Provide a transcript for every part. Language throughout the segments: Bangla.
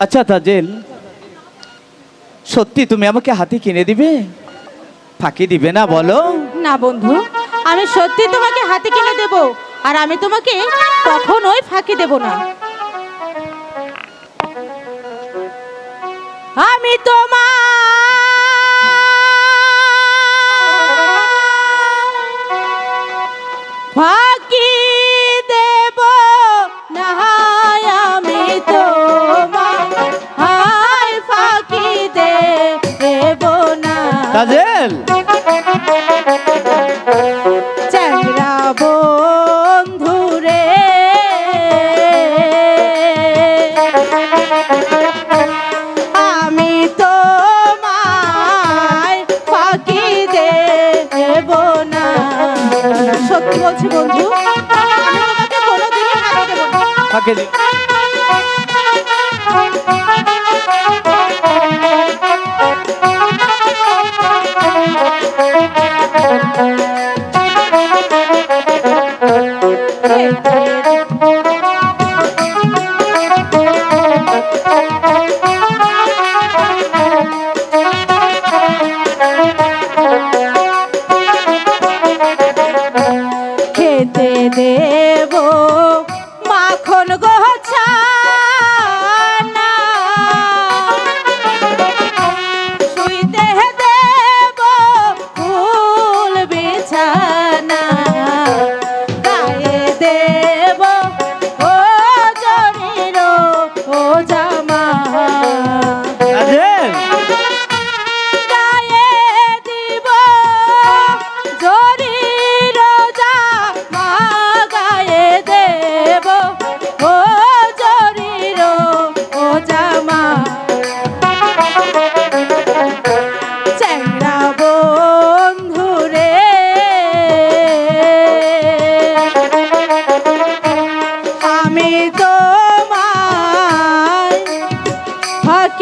আচ্ছা তাজেল, সত্যি তুমি আমাকে হাতি কিনে দিবে? ফাঁকি দিবে না, বলো। না বন্ধু, আমি সত্যি তোমাকে হাতে কিনে দেব, আর আমি তোমাকে কখনোই ফাঁকি দেব না। আমি তোমার চ্যাংরা বন্ধুরে। আমি তোমায় ফাঁকি দেব না। সত্যি বলছি বন্ধু আমি তোমাকে কোনোদিনই ফাঁকি দেব না। ফাঁকি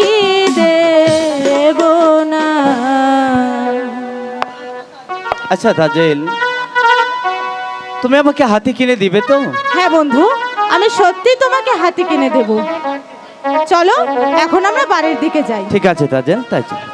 ফাঁকি দেব না? আচ্ছা দাজেল তুমি আমাকে হাতি কিনে দিবে তো? হ্যাঁ বন্ধু আমি সত্যি তোমাকে হাতি কিনে দেব। চলো এখন আমরা বাড়ির দিকে যাই। ঠিক আছে দাজেল তাই চলো।